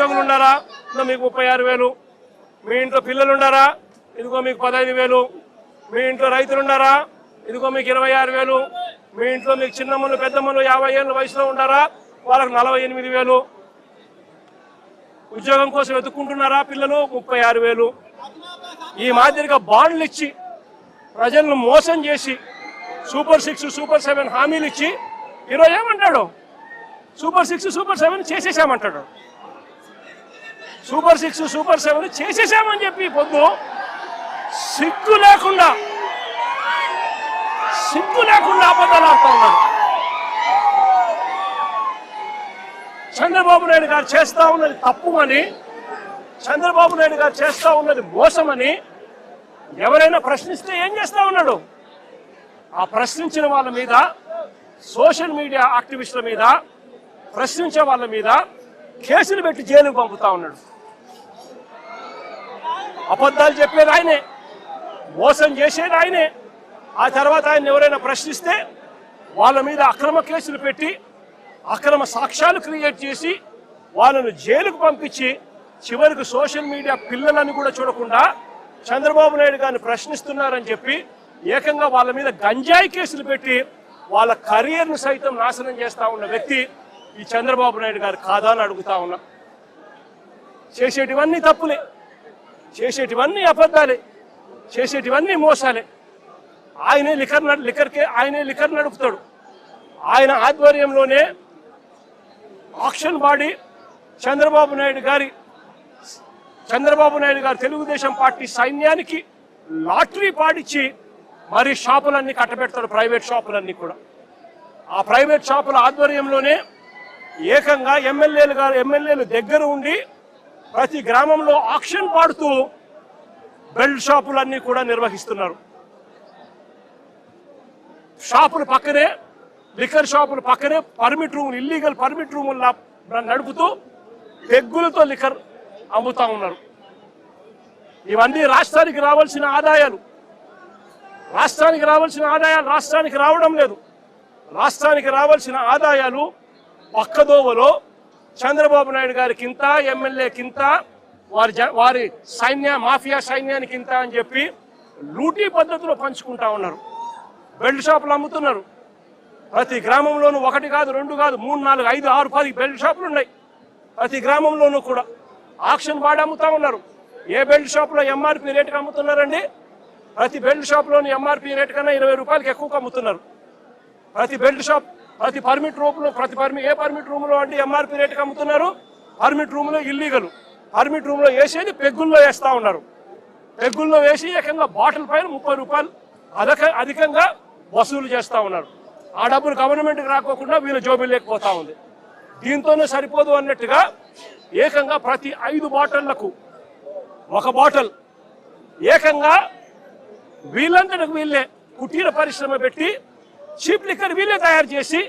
నిరుద్యోగులు ఉన్నారా? ఇదిగో మీకు ముప్పై ఆరు వేలు. మీ ఇంట్లో పిల్లలు ఉన్నారా? ఇదిగో మీకు పదహైదు వేలు. మీ ఇంట్లో రైతులు ఉన్నారా? ఇదిగో మీకు ఇరవై ఆరు వేలు. మీ ఇంట్లో మీకు చిన్నమ్మలు పెద్దమ్మలు యాభై ఏళ్ళ వయసులో ఉన్నారా? వాళ్ళకి నలభై ఎనిమిది వేలు. ఉద్యోగం కోసం వెతుక్కుంటున్నారా పిల్లలు? ముప్పై ఆరు వేలు. ఈ మాదిరిగా బాండ్లు ఇచ్చి ప్రజలను మోసం చేసి సూపర్ సిక్స్ సూపర్ సెవెన్ హామీలు ఇచ్చి ఈరోజు ఏమంటాడు? సూపర్ సిక్స్ సూపర్ సెవెన్ చేసేసామంటాడు. సూపర్ సిక్స్ సూపర్ సెవెన్ చేసేసామని చెప్పి పొద్దు. సిగ్గు లేకుండా సిగ్గు లేకుండా అబద్ధాలు ఆడుతా ఉన్నారు. చంద్రబాబు నాయుడు గారు చేస్తా ఉన్నది తప్పుమని చంద్రబాబు నాయుడు గారు చేస్తా ఉన్నది మోసమని ఎవరైనా ప్రశ్నిస్తే ఏం చేస్తా ఉన్నాడు? ఆ ప్రశ్నించిన వాళ్ళ మీద సోషల్ మీడియా యాక్టివిస్టుల మీద ప్రశ్నించే వాళ్ళ మీద కేసులు పెట్టి జైలుకు పంపుతా ఉన్నాడు. అబద్ధాలు చెప్పేది ఆయనే. మోసం చేసేది ఆయనే. ఆ తర్వాత ఆయన ఎవరైనా ప్రశ్నిస్తే వాళ్ళ మీద అక్రమ కేసులు పెట్టి అక్రమ సాక్ష్యాలు క్రియేట్ చేసి వాళ్ళను జైలుకు పంపించి చివరికి సోషల్ మీడియా పిల్లలని కూడా చూడకుండా చంద్రబాబు నాయుడు గారిని ప్రశ్నిస్తున్నారని చెప్పి ఏకంగా వాళ్ళ మీద గంజాయి కేసులు పెట్టి వాళ్ళ కెరియర్ను సైతం నాశనం చేస్తా ఉన్న వ్యక్తి ఈ చంద్రబాబు నాయుడు గారు కాదా అని అడుగుతా ఉన్నా. చేసేటివన్నీ తప్పులే. చేసేటివన్నీ అబద్ధాలే. చేసేటివన్నీ మోసాలే. ఆయనే లిఖర్ లిఖర్కే ఆయనే లిఖర్ నడుపుతాడు. ఆయన ఆధ్వర్యంలోనే ఆక్షన్ బాడీ చంద్రబాబు నాయుడు గారి చంద్రబాబు నాయుడు గారు తెలుగుదేశం పార్టీ సైన్యానికి లాటరీ పాడిచ్చి మరి షాపులన్నీ కట్టబెడతాడు ప్రైవేట్ షాపులన్నీ కూడా. ఆ ప్రైవేట్ షాపుల ఆధ్వర్యంలోనే ఏకంగా ఎమ్మెల్యేలు గారు ఎమ్మెల్యేలు దగ్గర ఉండి ప్రతి గ్రామంలో ఆక్షన్ పాడుతూ బెల్ట్ షాపులన్నీ కూడా నిర్వహిస్తున్నారు. షాపుల పక్కనే లిక్కర్ షాపుల పక్కనే పర్మిట్ రూములు ఇల్లీగల్ పర్మిట్ రూములు నడుపుతూ పెగ్గులతో లిక్కర్ అమ్ముతా ఉన్నారు. ఇవన్నీ రాష్ట్రానికి రావాల్సిన ఆదాయాలు. రాష్ట్రానికి రావాల్సిన ఆదాయాలు రాష్ట్రానికి రావడం లేదు. రాష్ట్రానికి రావాల్సిన ఆదాయాలు పక్కదోవలో చంద్రబాబు నాయుడు గారికి ఇంత ఎమ్మెల్యే కింత వారి జ- వారి సైన్య మాఫియా సైన్యానికి ఇంత అని చెప్పి లూటీ పద్ధతిలో పంచుకుంటా ఉన్నారు. బెల్ట్ షాపులు అమ్ముతున్నారు. ప్రతి గ్రామంలోనూ ఒకటి కాదు రెండు కాదు మూడు నాలుగు ఐదు ఆరు పది బెల్ట్ షాపులు ఉన్నాయి. ప్రతి గ్రామంలోనూ కూడా ఆక్షన్ వాడి అమ్ముతా ఉన్నారు. ఏ బెల్ట్ షాపులో ఎంఆర్పి రేటుకి అమ్ముతున్నారండి? ప్రతి బెల్ట్ షాప్లోని ఎంఆర్పి రేట్ కన్నా ఇరవై రూపాయలకి ఎక్కువగా అమ్ముతున్నారు. ప్రతి బెల్ట్ షాప్ ప్రతి పర్మిట్ రూమ్లో ప్రతి పర్మి ఏ పర్మిట్ రూమ్లో అంటే ఎంఆర్పి రేటుకి అమ్ముతున్నారు? పర్మిట్ రూమ్లో ఇల్లీగల్ పర్మిట్ రూమ్లో వేసేది పెగ్గుల్లో వేస్తూ ఉన్నారు. పెగ్గుల్లో వేసి ఏకంగా బాటిల్ పైన ముప్పై రూపాయలు అధిక అధికంగా వసూలు చేస్తూ ఉన్నారు. ఆ డబ్బులు గవర్నమెంట్కి రాకోకుండా వీళ్ళ జోబీలు లేకపోతా ఉంది. దీంతోనే సరిపోదు అన్నట్టుగా ఏకంగా ప్రతి ఐదు బాటిళ్ళకు ఒక బాటిల్ ఏకంగా వీళ్ళంతటికి వీళ్ళే కుటీర పరిశ్రమ పెట్టి చీప్ లిక్కర్ వీళ్ళే తయారు చేసి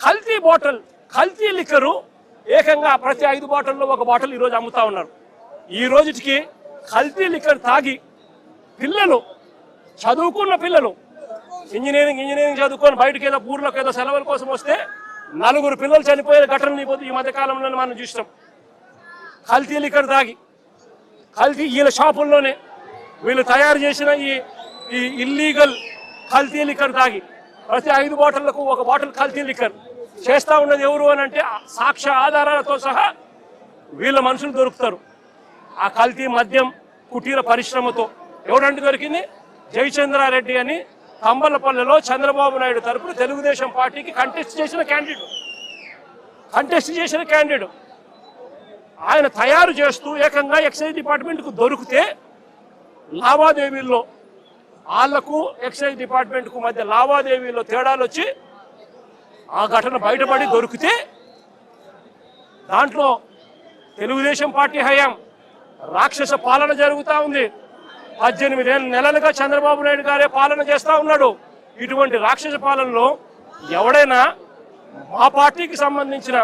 కల్తీ బాటిల్ కల్తీ లిక్కరు ఏకంగా ప్రతి ఐదు బాటిల్లో ఒక బాటిల్ ఈరోజు అమ్ముతా ఉన్నారు. ఈ రోజుకి కల్తీ లిక్కర్ తాగి పిల్లలు చదువుకున్న పిల్లలు ఇంజనీరింగ్ ఇంజనీరింగ్ చదువుకొని బయటకు ఏదో ఊర్లోకి ఏదో సెలవుల కోసం వస్తే నలుగురు పిల్లలు చనిపోయిన ఘటనలు ఈ ఈ మధ్య కాలంలో మనం చూసినాం. కల్తీ లిక్కర్ తాగి కల్తీ వీళ్ళ షాపుల్లోనే వీళ్ళు తయారు చేసిన ఈ ఈ ఇల్లీగల్ కల్తీ లిక్కర్ తాగి ప్రతి ఐదు బాటిళ్ళకు ఒక బాటిల్ కల్తీ లిక్కర్. చేస్తా ఉన్నది ఎవరు అని అంటే సాక్ష్య ఆధారాలతో సహా వీళ్ళ మనుషులు దొరుకుతారు. ఆ కల్తీ మద్యం కుటీర పరిశ్రమతో. ఎవరంటే దొరికింది? జయచంద్రారెడ్డి అని కంబలపల్లెలో చంద్రబాబు నాయుడు తరపున తెలుగుదేశం పార్టీకి కంటెస్ట్ చేసిన క్యాండిడేట్ కంటెస్ట్ చేసిన క్యాండిడేట్ ఆయన తయారు చేస్తూ ఏకంగా ఎక్సైజ్ డిపార్ట్మెంట్కు దొరికితే లావాదేవీల్లో వాళ్ళకు ఎక్సైజ్ డిపార్ట్మెంట్కు మధ్య లావాదేవీల్లో తేడాలు వచ్చి ఆ ఘటన బయటపడి దొరికితే దాంట్లో తెలుగుదేశం పార్టీ హయాం రాక్షస పాలన జరుగుతూ ఉంది. పద్దెనిమిది నెలలుగా చంద్రబాబు నాయుడు గారే పాలన చేస్తూ ఉన్నాడు. ఇటువంటి రాక్షస పాలనలో ఎవడైనా మా పార్టీకి సంబంధించిన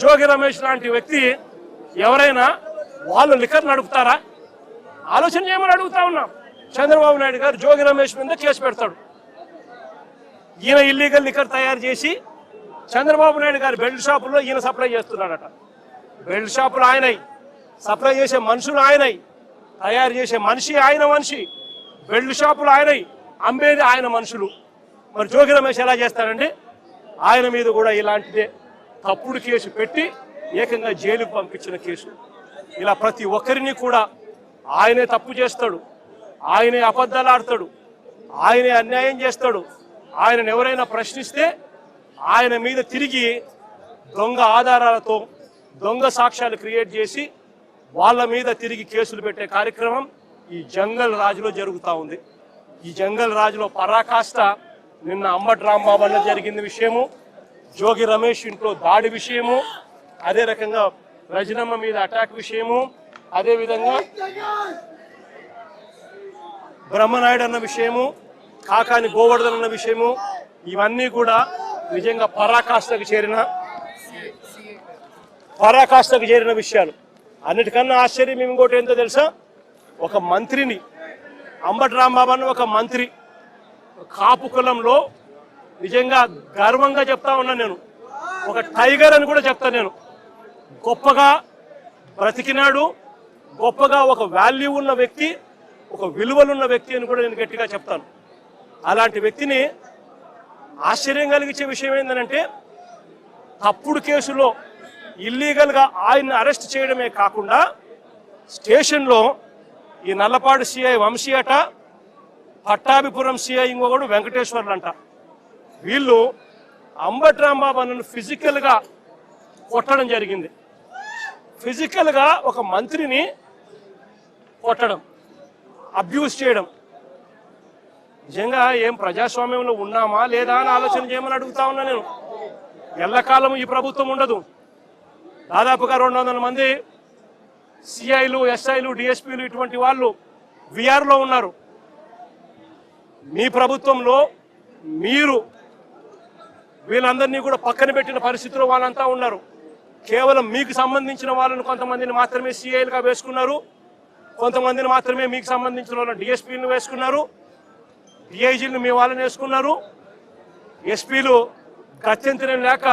జోగి రమేష్ లాంటి వ్యక్తి ఎవరైనా వాళ్ళు లిఖర్ నడుపుతారా ఆలోచన చేయమని అడుగుతా ఉన్నాం. చంద్రబాబు నాయుడు గారు జోగి రమేష్ మీద కేసు పెడతాడు. ఈయన ఇల్లీగల్ లిక్కర్ తయారు చేసి చంద్రబాబు నాయుడు గారి బెల్ట్ షాపులో ఈయన సప్లై చేస్తున్నాడట. బెల్ట్ షాపులు ఆయనై. సప్లై చేసే మనుషులు ఆయనై. తయారు చేసే మనిషి ఆయన మనిషి. బెల్ట్ షాపులు ఆయనై. అమ్మేది ఆయన మనుషులు. మరి జోగి రమేష్ ఎలా చేస్తారండి ఆయన మీద కూడా ఇలాంటిదే తప్పుడు కేసు పెట్టి ఏకంగా జైలుకు పంపించిన కేసు. ఇలా ప్రతి ఒక్కరిని కూడా ఆయనే తప్పు చేస్తాడు. ఆయనే అబద్ధాలు ఆడతాడు. ఆయనే అన్యాయం చేస్తాడు. ఆయనను ఎవరైనా ప్రశ్నిస్తే ఆయన మీద తిరిగి దొంగ ఆధారాలతో దొంగ సాక్ష్యాలు క్రియేట్ చేసి వాళ్ళ మీద తిరిగి కేసులు పెట్టే కార్యక్రమం ఈ జంగల్ రాజులో జరుగుతూ ఉంది. ఈ జంగల్ రాజులో పరాకాష్ట నిన్న అంబట్ రాంబాబు జరిగిన విషయము జోగి రమేష్ ఇంట్లో దాడి విషయము అదే రకంగా రజనమ్మ మీద అటాక్ విషయము అదేవిధంగా బ్రహ్మనాయుడు అన్న విషయము కాకాని గోవర్ధన్ అన్న విషయము ఇవన్నీ కూడా నిజంగా పరాకాష్ఠకు చేరిన పరాకాష్ఠకు చేరిన విషయాలు. అన్నిటికన్నా ఆశ్చర్యం ఇంకోటి ఏంటో తెలుసా? ఒక మంత్రిని అంబటి రాంబాబు అన్న ఒక మంత్రి కాపు కులంలో నిజంగా గర్వంగా చెప్తా ఉన్నా నేను. ఒక టైగర్ అని కూడా చెప్తా నేను. గొప్పగా బ్రతికినాడు గొప్పగా ఒక వాల్యూ ఉన్న వ్యక్తి ఒక విలువలున్న వ్యక్తి అని కూడా నేను గట్టిగా చెప్తాను. అలాంటి వ్యక్తిని ఆశ్చర్యం కలిగించే విషయం ఏంటంటే తప్పుడు కేసులో ఇల్లీగల్గా ఆయన్ని అరెస్ట్ చేయడమే కాకుండా స్టేషన్లో ఈ నల్లపాడు సిఐ వంశీ అట పట్టాభిపురం సిఐ ఇంకొకడు వెంకటేశ్వర్లు అంట వీళ్ళు అంబటి రాంబాబు అన్నను ఫిజికల్గా కొట్టడం జరిగింది. ఫిజికల్గా ఒక మంత్రిని కొట్టడం. అబ్యూస్ చేయడం. నిజంగా ఏం ప్రజాస్వామ్యంలో ఉన్నామా లేదా అని ఆలోచన చేయమని అడుగుతా ఉన్నా నేను. ఎల్లకాలం ఈ ప్రభుత్వం ఉండదు. దాదాపుగా రెండు వందల మంది సిఐలు ఎస్ఐలు డిఎస్పీలు ఇటువంటి వాళ్ళు విఆర్లో ఉన్నారు. మీ ప్రభుత్వంలో మీరు వీళ్ళందరినీ కూడా పక్కన పెట్టిన పరిస్థితిలో వాళ్ళంతా ఉన్నారు. కేవలం మీకు సంబంధించిన వాళ్ళని కొంతమందిని మాత్రమే సిఐలుగా వేసుకున్నారు. కొంతమందిని మాత్రమే మీకు సంబంధించిన వాళ్ళని డిఎస్పీలను వేసుకున్నారు. డిఐజీలను మీ వాళ్ళని వేసుకున్నారు. ఎస్పీలు గత్యంతరం లేక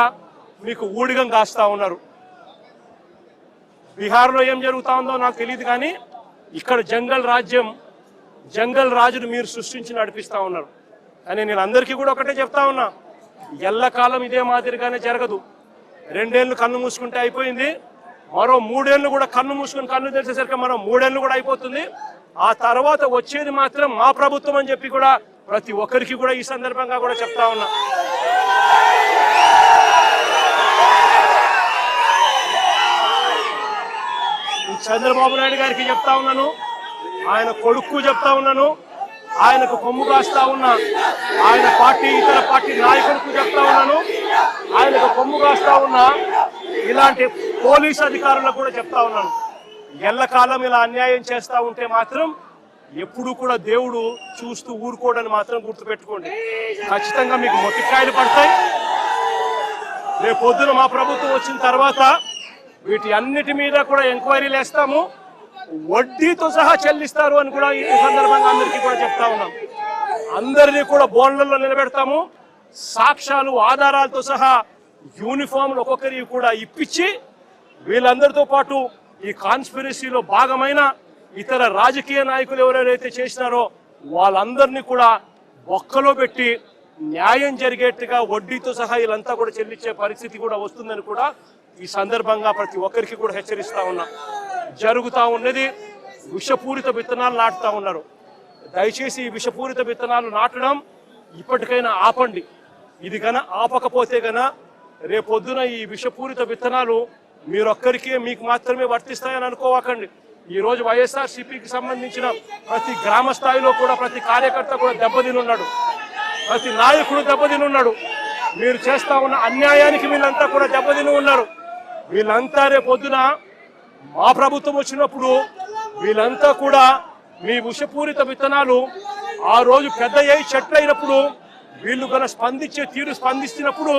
మీకు ఊడిగం కాస్తా ఉన్నారు. బీహార్లో ఏం జరుగుతా ఉందో నాకు తెలియదు కానీ ఇక్కడ జంగల్ రాజ్యం జంగల్ రాజును మీరు సృష్టించి నడిపిస్తా ఉన్నారు. అని నేను అందరికీ కూడా ఒకటే చెప్తా ఉన్నా ఎల్లకాలం ఇదే మాదిరిగానే జరగదు. రెండేళ్ళు కన్ను మూసుకుంటే అయిపోయింది. మరో మూడేళ్ళు కూడా కన్ను మూసుకుని కన్ను తెరిచేసరికి మరో మూడేళ్ళు కూడా అయిపోతుంది. ఆ తర్వాత వచ్చేది మాత్రం మా ప్రభుత్వం అని చెప్పి కూడా ప్రతి ఒక్కరికి కూడా ఈ సందర్భంగా కూడా చెప్తా ఉన్నా. చంద్రబాబు నాయుడు గారికి చెప్తా ఉన్నాను. ఆయన కొడుకు చెప్తా ఉన్నాను. ఆయనకు కొమ్ము కాస్తా ఉన్నా. ఆయన పార్టీ ఇతర పార్టీ నాయకులకు చెప్తా ఉన్నాను. ఆయనకు కొమ్ము కాస్తా ఉన్నా. ఇలాంటి పోలీస్ అధికారులకు కూడా చెప్తా ఉన్నాను ఎల్లకాలం ఇలా అన్యాయం చేస్తూ ఉంటే మాత్రం ఎప్పుడు కూడా దేవుడు చూస్తూ ఊరుకోడని మాత్రం గుర్తుపెట్టుకోండి. ఖచ్చితంగా మీకు మొట్టికాయలు పడతాయి. రేపు పొద్దున మా ప్రభుత్వం వచ్చిన తర్వాత వీటి అన్నిటి మీద కూడా ఎంక్వైరీలు వేస్తాము వడ్డీతో సహా చెల్లిస్తారు అని కూడా ఈ సందర్భంగా అందరికీ కూడా చెప్తా ఉన్నాం. అందరినీ కూడా బోన్లలో నిలబెడతాము. సాక్ష్యాలు ఆధారాలతో సహా యూనిఫామ్లు ఒక్కొక్కరికి కూడా ఇప్పించి వీళ్ళందరితో పాటు ఈ కాన్స్పిరసీలో భాగమైన ఇతర రాజకీయ నాయకులు ఎవరెవరైతే చేసినారో వాళ్ళందరినీ కూడా ఒక్కలో పెట్టి న్యాయం జరిగేట్టుగా వడ్డీతో సహా వీళ్ళంతా కూడా చెల్లించే పరిస్థితి కూడా వస్తుందని కూడా ఈ సందర్భంగా ప్రతి ఒక్కరికి కూడా హెచ్చరిస్తా ఉన్నా. జరుగుతూ ఉన్నది విషపూరిత విత్తనాలు నాటుతా ఉన్నారు. దయచేసి ఈ విషపూరిత విత్తనాలు నాటడం ఇప్పటికైనా ఆపండి. ఇది గన ఆపకపోతే గన రేపొద్దున ఈ విషపూరిత విత్తనాలు మీరొక్కరికే మీకు మాత్రమే వర్తిస్తాయని అనుకోవకండి. ఈ రోజు వైఎస్ఆర్ సిపికి సంబంధించిన ప్రతి గ్రామ స్థాయిలో కూడా ప్రతి కార్యకర్త కూడా దెబ్బతిని ఉన్నాడు ప్రతి నాయకుడు దెబ్బతిని ఉన్నాడు మీరు చేస్తా ఉన్న అన్యాయానికి వీళ్ళంతా కూడా దెబ్బతిని ఉన్నారు. వీళ్ళంతా రేపొద్దున మా ప్రభుత్వం వచ్చినప్పుడు వీళ్ళంతా కూడా మీ విషపూరిత విత్తనాలు ఆ రోజు పెద్ద అయి చెట్లు అయినప్పుడు వీళ్ళు గల స్పందించే తీరు స్పందిస్తున్నప్పుడు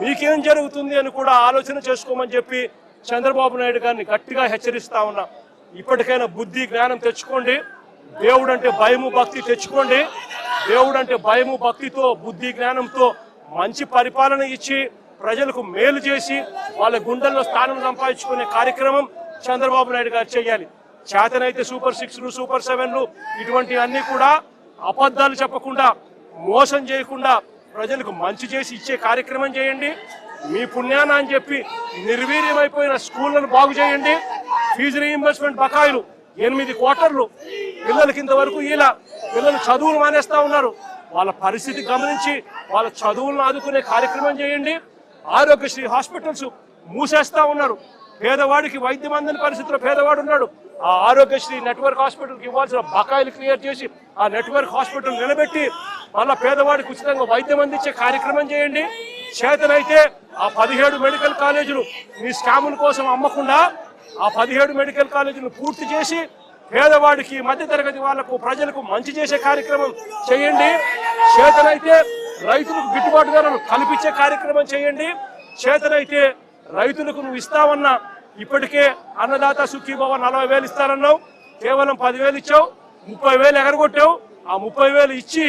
మీకేం జరుగుతుంది అని కూడా ఆలోచన చేసుకోమని చెప్పి చంద్రబాబు నాయుడు గారిని గట్టిగా హెచ్చరిస్తా ఉన్నా. ఇప్పటికైనా బుద్ధి జ్ఞానం తెచ్చుకోండి. దేవుడు అంటే భయము భక్తి తెచ్చుకోండి. దేవుడు అంటే భయము భక్తితో బుద్ధి జ్ఞానంతో మంచి పరిపాలన ఇచ్చి ప్రజలకు మేలు చేసి వాళ్ళ గుండెల్లో స్థానం సంపాదించుకునే కార్యక్రమం చంద్రబాబు నాయుడు గారు చేయాలి. చేతనైతే సూపర్ సిక్స్లు సూపర్ సెవెన్లు ఇటువంటివన్నీ కూడా అబద్ధాలు చెప్పకుండా మోసం చేయకుండా ప్రజలకు మంచి చేసి ఇచ్చే కార్యక్రమం చేయండి. మీ పుణ్యాన అని చెప్పి నిర్వీర్యమైపోయిన స్కూళ్ళను బాగు చేయండి. ఫీజు రీఇంబర్స్మెంట్ బకాయిలు ఎనిమిది క్వార్టర్లు. పిల్లలకి ఇంతవరకు ఇలా పిల్లలు చదువులు మానేస్తా ఉన్నారు. వాళ్ళ పరిస్థితి గమనించి వాళ్ళ చదువులను ఆదుకునే కార్యక్రమం చేయండి. ఆరోగ్యశ్రీ హాస్పిటల్స్ మూసేస్తా ఉన్నారు. పేదవాడికి వైద్యం అందని పరిస్థితిలో పేదవాడు ఉన్నాడు. ఆ ఆరోగ్యశ్రీ నెట్వర్క్ హాస్పిటల్కి ఇవ్వాల్సిన బకాయిలు క్లియర్ చేసి ఆ నెట్వర్క్ హాస్పిటల్ నిలబెట్టి మళ్ళా పేదవాడికి ఉచితంగా వైద్యం అందించే కార్యక్రమం చేయండి. చేతనైతే ఆ పదిహేడు మెడికల్ కాలేజీలు మీ స్కాముల కోసం అమ్మకుండా ఆ పదిహేడు మెడికల్ కాలేజీలు పూర్తి చేసి పేదవాడికి మధ్యతరగతి వాళ్ళకు ప్రజలకు మంచి చేసే కార్యక్రమం చేయండి. చేతనైతే రైతులకు గిట్టుబాటు ధరలు కల్పించే కార్యక్రమం చేయండి. చేతనైతే రైతులకు నువ్వు ఇస్తావన్నా ఇప్పటికే అన్నదాత సుఖీభవ నలభై వేలు ఇస్తానన్నావు. కేవలం పదివేలు ఇచ్చావు. ముప్పై వేలు ఎగరగొట్టావు. ఆ ముప్పై వేలు ఇచ్చి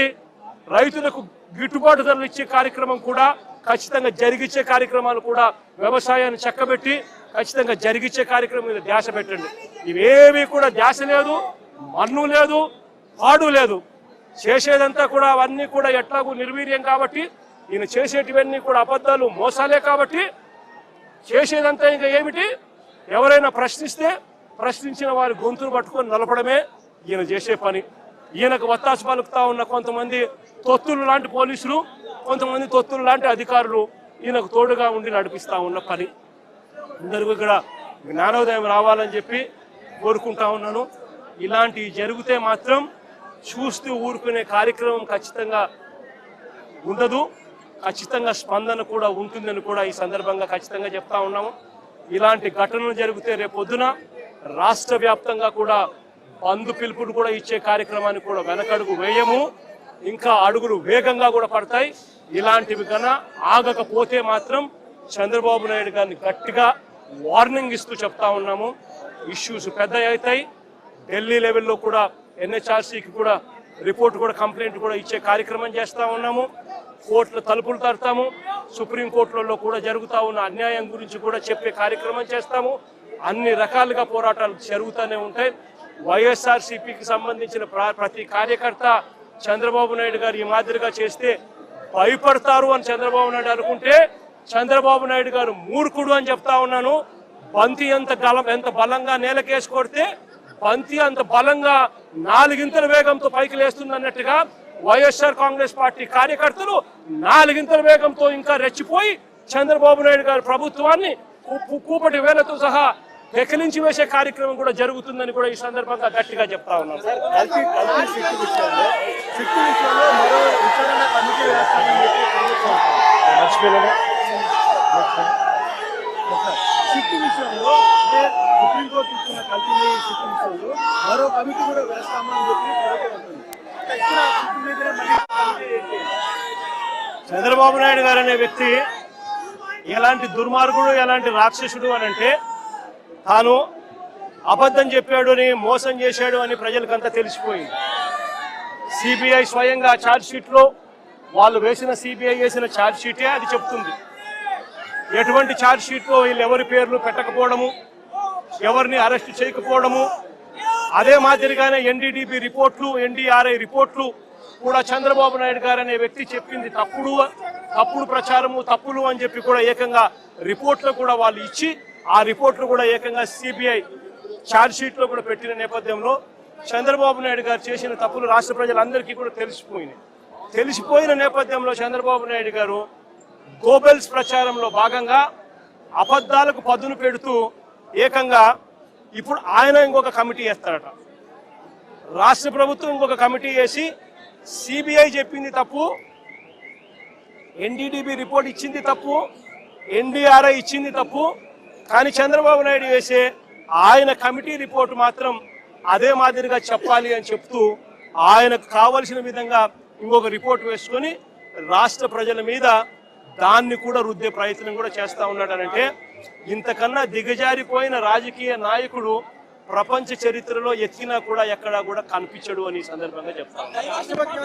రైతులకు గిట్టుబాటు ధరలు ఇచ్చే కార్యక్రమం కూడా ఖచ్చితంగా జరిగించే కార్యక్రమాలు కూడా వ్యవసాయాన్ని చక్కబెట్టి ఖచ్చితంగా జరిగించే కార్యక్రమం మీద ధ్యాస పెట్టండి. ఇవేమీ కూడా ధ్యాస లేదు మన్ను లేదు పాడు లేదు. చేసేదంతా కూడా అవన్నీ కూడా ఎట్లాగూ నిర్వీర్యం కాబట్టి ఈయన చేసేటివన్నీ కూడా అబద్ధాలు మోసాలే కాబట్టి చేసేదంతా ఇంకా ఏమిటి? ఎవరైనా ప్రశ్నిస్తే ప్రశ్నించిన వారి గొంతును పట్టుకొని నిలపడమే ఈయన చేసే పని. ఈయనకు వత్తాసు పలుకుతా ఉన్న కొంతమంది తొత్తులు లాంటి పోలీసులు కొంతమంది తొత్తులు లాంటి అధికారులు ఈయనకు తోడుగా ఉండి నడిపిస్తూ ఉన్న పని. అందరికీ ఇక్కడ జ్ఞానోదయం రావాలని చెప్పి కోరుకుంటా ఉన్నాను. ఇలాంటివి జరిగితే మాత్రం చూస్తూ ఊరుకునే కార్యక్రమం ఖచ్చితంగా ఉండదు. ఖచ్చితంగా స్పందన కూడా ఉంటుందని కూడా ఈ సందర్భంగా ఖచ్చితంగా చెప్తా ఉన్నాము. ఇలాంటి ఘటనలు జరిగితే రేపొద్దున రాష్ట్ర వ్యాప్తంగా కూడా బంధు పిలుపులు కూడా ఇచ్చే కార్యక్రమాన్ని కూడా వెనకడుగు వేయము. ఇంకా అడుగులు వేగంగా కూడా పడతాయి. ఇలాంటివి కన ఆగకపోతే మాత్రం చంద్రబాబు నాయుడు గారిని గట్టిగా వార్నింగ్ ఇస్తూ చెప్తా ఉన్నాము. ఇష్యూస్ పెద్ద అవుతాయి. ఢిల్లీ లెవెల్లో కూడా ఎన్హెచ్ఆర్సీకి కూడా రిపోర్ట్ కూడా కంప్లైంట్ కూడా ఇచ్చే కార్యక్రమం చేస్తా ఉన్నాము. కోర్టుల తలుపులు తడతాము. సుప్రీంకోర్టులలో కూడా జరుగుతా ఉన్న అన్యాయం గురించి కూడా చెప్పే కార్యక్రమం చేస్తాము. అన్ని రకాలుగా పోరాటాలు జరుగుతూనే ఉంటాయి. వైఎస్ఆర్సీపీకి సంబంధించిన ప్ర- ప్రతి కార్యకర్త చంద్రబాబు నాయుడు గారు ఈ మాదిరిగా చేస్తే భయపడతారు అని చంద్రబాబు నాయుడు అనుకుంటే చంద్రబాబు నాయుడు గారు మూర్ఖుడు అని చెప్తా ఉన్నాను. బంతి ఎంత గలం ఎంత బలంగా నేలకేసి కొడితే బంతి అంత బలంగా నాలుగింతల వేగంతో పైకి లేస్తుంది అన్నట్టుగా వైఎస్ఆర్ కాంగ్రెస్ పార్టీ కార్యకర్తలు నాలుగింతల వేగంతో ఇంకా రెచ్చిపోయి చంద్రబాబు నాయుడు గారి ప్రభుత్వాన్ని కు- కూపటి వేలతో సహా పెకిలించి వేసే కార్యక్రమం కూడా జరుగుతుందని కూడా ఈ సందర్భంగా గట్టిగా చెప్తా ఉన్నాను విషయంలో మరో సుప్రీంకోర్టు ఇచ్చిన కల్తీ సిట్టు విషయంలో కమిటీ కూడా వేస్తామని చెప్పి చంద్రబాబు నాయుడు గారు అనే వ్యక్తి ఎలాంటి దుర్మార్గుడు ఎలాంటి రాక్షసుడు అని అంటే తాను అబద్ధం చెప్పాడు అని మోసం చేశాడు అని ప్రజలకంతా తెలిసిపోయింది. సిబిఐ స్వయంగా ఛార్జ్ షీట్లో వాళ్ళు వేసిన సిబిఐ వేసిన ఛార్జ్ షీటే అది చెప్తుంది. ఎటువంటి ఛార్జ్షీట్లో వీళ్ళు ఎవరి పేర్లు పెట్టకపోవడము ఎవరిని అరెస్ట్ చేయకపోవడము అదే మాదిరిగానే ఎన్డీడీబీ రిపోర్ట్లు ఎన్డీఆర్ఐ రిపోర్ట్లు కూడా చంద్రబాబు నాయుడు గారు అనే వ్యక్తి చెప్పింది. తప్పుడు తప్పుడు ప్రచారము తప్పులు అని చెప్పి కూడా ఏకంగా రిపోర్ట్లు కూడా వాళ్ళు ఇచ్చి ఆ రిపోర్ట్లు కూడా ఏకంగా సిబిఐ ఛార్జ్షీట్లో కూడా పెట్టిన నేపథ్యంలో చంద్రబాబు నాయుడు గారు చేసిన తప్పులు రాష్ట్ర ప్రజలందరికీ కూడా తెలిసిపోయినాయి. తెలిసిపోయిన నేపథ్యంలో చంద్రబాబు నాయుడు గారు గోబెల్స్ ప్రచారంలో భాగంగా అబద్ధాలకు పదును పెడుతూ ఏకంగా ఇప్పుడు ఆయన ఇంకొక కమిటీ వేస్తాడట. రాష్ట్ర ప్రభుత్వం ఇంకొక కమిటీ వేసి సిబిఐ చెప్పింది తప్పు ఎన్డీడీబీ రిపోర్ట్ ఇచ్చింది తప్పు ఎన్డీఆర్ఐ ఇచ్చింది తప్పు కానీ చంద్రబాబు నాయుడు వేసే ఆయన కమిటీ రిపోర్ట్ మాత్రం అదే మాదిరిగా చెప్పాలి అని చెప్తూ ఆయనకు కావలసిన విధంగా ఇంకొక రిపోర్ట్ వేసుకొని రాష్ట్ర ప్రజల మీద దాన్ని కూడా రుద్దే ప్రయత్నం కూడా చేస్తూ ఉన్నాడనంటే ఇంతకన్నా దిగజారిపోయిన రాజకీయ నాయకుడు ప్రపంచ చరిత్రలో ఎత్తినా కూడా ఎక్కడా కూడా కనిపించడు అని ఈ సందర్భంగా చెప్తాను. రాష్ట్రపతి